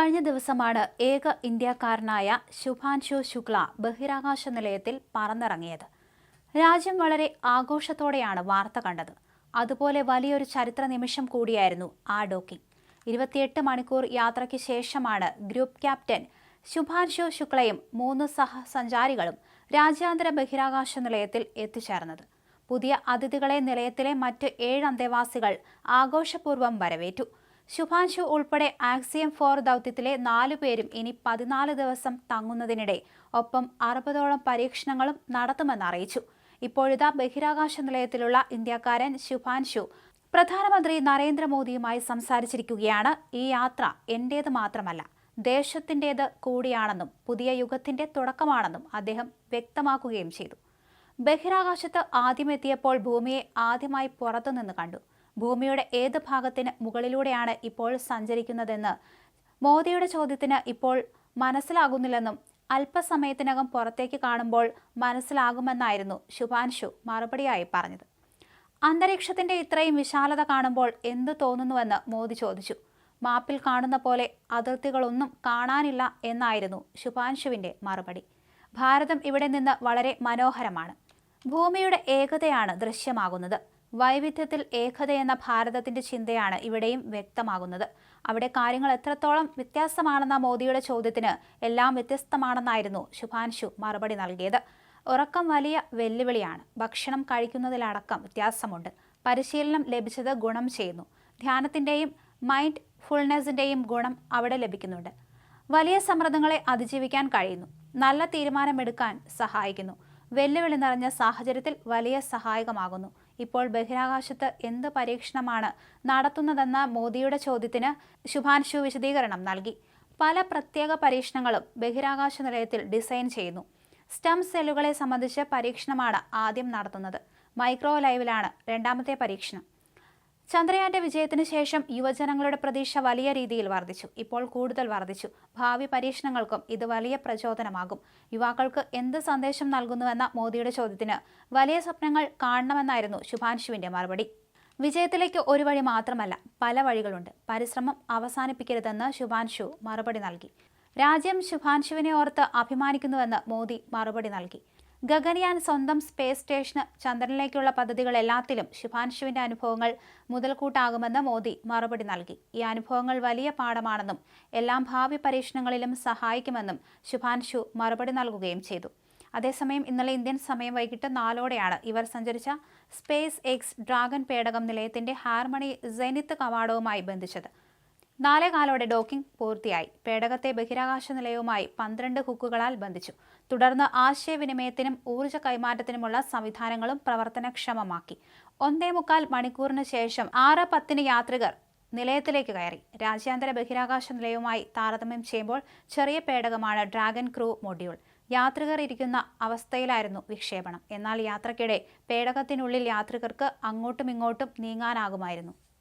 കഴിഞ്ഞ ദിവസമാണ് ഏക ഇന്ത്യക്കാരനായ ശുഭാൻഷു ശുക്ല ബഹിരാകാശ നിലയത്തിൽ പറന്നിറങ്ങിയത്. രാജ്യം വളരെ ആഘോഷത്തോടെയാണ് വാർത്ത കണ്ടത്. അതുപോലെ വലിയൊരു ചരിത്ര നിമിഷം കൂടിയായിരുന്നു ആ ഡോക്കിംഗ്. ഇരുപത്തിയെട്ട് മണിക്കൂർ യാത്രയ്ക്ക് ശേഷമാണ് ഗ്രൂപ്പ് ക്യാപ്റ്റൻ ശുഭാൻഷു ശുക്ലയും മൂന്ന് സഹസഞ്ചാരികളും രാജ്യാന്തര ബഹിരാകാശ നിലയത്തിൽ എത്തിച്ചേർന്നത്. പുതിയ അതിഥികളെ നിലയത്തിലെ മറ്റ് ഏഴ് അന്തേവാസികൾ ആഘോഷപൂർവം വരവേറ്റു. ശുഭാൻശു ഉൾപ്പെടെ ആക്സിയം ഫോർ ദൗത്യത്തിലെ നാലു പേരും ഇനി പതിനാല് ദിവസം തങ്ങുന്നതിനിടെ ഒപ്പം അറുപതോളം പരീക്ഷണങ്ങളും നടത്തുമെന്ന് അറിയിച്ചു. ഇപ്പോഴിതാ ബഹിരാകാശ നിലയത്തിലുള്ള ഇന്ത്യക്കാരൻ ശുഭാൻശു പ്രധാനമന്ത്രി നരേന്ദ്രമോദിയുമായി സംസാരിച്ചിരിക്കുകയാണ്. ഈ യാത്ര എന്റേത് മാത്രമല്ല ദേശത്തിന്റേത് കൂടിയാണെന്നും പുതിയ യുഗത്തിന്റെ തുടക്കമാണെന്നും അദ്ദേഹം വ്യക്തമാക്കുകയും ചെയ്തു. ബഹിരാകാശത്ത് ആദ്യമെത്തിയപ്പോൾ ഭൂമിയെ ആദ്യമായി പുറത്തുനിന്ന് കണ്ടു. ഭൂമിയുടെ ഏത് ഭാഗത്തിന് മുകളിലൂടെയാണ് ഇപ്പോൾ സഞ്ചരിക്കുന്നതെന്ന് മോദിയുടെ ചോദ്യത്തിന് ഇപ്പോൾ മനസ്സിലാകുന്നില്ലെന്നും അല്പസമയത്തിനകം പുറത്തേക്ക് കാണുമ്പോൾ മനസ്സിലാകുമെന്നായിരുന്നു ശുഭാൻഷു മറുപടിയായി പറഞ്ഞത്. അന്തരീക്ഷത്തിന്റെ ഇത്രയും വിശാലത കാണുമ്പോൾ എന്ത് തോന്നുന്നുവെന്ന് മോദി ചോദിച്ചു. മാപ്പിൽ കാണുന്ന പോലെ അതിർത്തികളൊന്നും കാണാനില്ല എന്നായിരുന്നു ശുഭാൻഷുവിന്റെ മറുപടി. ഭാരതം ഇവിടെ നിന്ന് വളരെ മനോഹരമാണ്. ഭൂമിയുടെ ഏകതയാണ് ദൃശ്യമാകുന്നത്. വൈവിധ്യത്തിൽ ഏകത എന്ന ഭാരതത്തിന്റെ ചിന്തയാണ് ഇവിടെയും വ്യക്തമാകുന്നത്. അവിടെ കാര്യങ്ങൾ എത്രത്തോളം വ്യത്യാസമാണെന്ന മോദിയുടെ ചോദ്യത്തിന് എല്ലാം വ്യത്യസ്തമാണെന്നായിരുന്നു ശുഭാൻഷു മറുപടി നൽകിയത്. ഉറക്കം വലിയ വെല്ലുവിളിയാണ്. ഭക്ഷണം കഴിക്കുന്നതിലടക്കം വ്യത്യാസമുണ്ട്. പരിശീലനം ലഭിച്ചത് ഗുണം ചെയ്യുന്നു. ധ്യാനത്തിന്റെയും മൈൻഡ് ഫുൾനെസിന്റെയും ഗുണം അവിടെ ലഭിക്കുന്നുണ്ട്. വലിയ സമ്മർദ്ദങ്ങളെ അതിജീവിക്കാൻ കഴിയുന്നു. നല്ല തീരുമാനമെടുക്കാൻ സഹായിക്കുന്നു. വെല്ലുവിളി നിറഞ്ഞ സാഹചര്യത്തിൽ വലിയ സഹായകമാകുന്നു. ഇപ്പോൾ ബഹിരാകാശത്ത് എന്ത് പരീക്ഷണമാണ് നടത്തുന്നതെന്ന മോദിയുടെ ചോദ്യത്തിന് ശുഭാൻഷു വിശദീകരണം നൽകി. പല പ്രത്യേക പരീക്ഷണങ്ങളും ബഹിരാകാശ നിലയത്തിൽ ഡിസൈൻ ചെയ്യുന്നു. സ്റ്റം സെല്ലുകളെ സംബന്ധിച്ച് പരീക്ഷണമാണ് ആദ്യം നടത്തുന്നത്. മൈക്രോ ലൈവിലാണ് രണ്ടാമത്തെ പരീക്ഷണം. ചന്ദ്രയാന്റെ വിജയത്തിന് ശേഷം യുവജനങ്ങളുടെ പ്രതീക്ഷ വലിയ രീതിയിൽ വർദ്ധിച്ചു. ഇപ്പോൾ കൂടുതൽ വർദ്ധിച്ചു. ഭാവി പരീക്ഷണങ്ങൾക്കും ഇത് വലിയ പ്രചോദനമാകും. യുവാക്കൾക്ക് എന്ത് സന്ദേശം നൽകുന്നുവെന്ന മോദിയുടെ ചോദ്യത്തിന് വലിയ സ്വപ്നങ്ങൾ കാണണമെന്നായിരുന്നു ശുഭാൻഷുവിന്റെ മറുപടി. വിജയത്തിലേക്ക് ഒരു വഴി മാത്രമല്ല പല വഴികളുണ്ട്. പരിശ്രമം അവസാനിപ്പിക്കരുതെന്ന് ശുഭാൻഷു മറുപടി നൽകി. രാജ്യം ശുഭാൻഷുവിനെ ഓർത്ത് അഭിമാനിക്കുന്നുവെന്ന് മോദി മറുപടി നൽകി. ഗഗൻയാൻ സ്വന്തം സ്പേസ് സ്റ്റേഷന് ചന്ദ്രനിലേക്കുള്ള പദ്ധതികൾ എല്ലാത്തിലും ശുഭാൻഷുവിന്റെ അനുഭവങ്ങൾ മുതൽക്കൂട്ടാകുമെന്ന് മോദി മറുപടി നൽകി. ഈ അനുഭവങ്ങൾ വലിയ പാഠമാണെന്നും എല്ലാം ഭാവി പരീക്ഷണങ്ങളിലും സഹായിക്കുമെന്നും ശുഭാൻഷു മറുപടി നൽകുകയും ചെയ്തു. അതേസമയം ഇന്നലെ ഇന്ത്യൻ സമയം വൈകിട്ട് നാലോടെയാണ് ഇവർ സഞ്ചരിച്ച സ്പേസ് എക്സ് ഡ്രാഗൺ പേടകം നിലയത്തിന്റെ ഹാർമണി സെനിത്ത് കവാടവുമായി ബന്ധിച്ചത്. നാലേകാലോടെ ഡോക്കിംഗ് പൂർത്തിയായി. പേടകത്തെ ബഹിരാകാശ നിലയവുമായി പന്ത്രണ്ട് ഹുക്കുകളാൽ ബന്ധിച്ചു. തുടർന്ന് ആശയവിനിമയത്തിനും ഊർജ കൈമാറ്റത്തിനുമുള്ള സംവിധാനങ്ങളും പ്രവർത്തനക്ഷമമാക്കി. ഒന്നേ മുക്കാൽ മണിക്കൂറിന് ശേഷം ആറ് പത്തിന് യാത്രികർ നിലയത്തിലേക്ക് കയറി. രാജ്യാന്തര ബഹിരാകാശ നിലയവുമായി താരതമ്യം ചെയ്യുമ്പോൾ ചെറിയ പേടകമാണ് ഡ്രാഗൺ ക്രൂ മൊഡ്യൂൾ. യാത്രികർ ഇരിക്കുന്ന അവസ്ഥയിലായിരുന്നു വിക്ഷേപണം. എന്നാൽ യാത്രക്കിടെ പേടകത്തിനുള്ളിൽ യാത്രികർക്ക് അങ്ങോട്ടും ഇങ്ങോട്ടും നീങ്ങാനാകുമായിരുന്നു.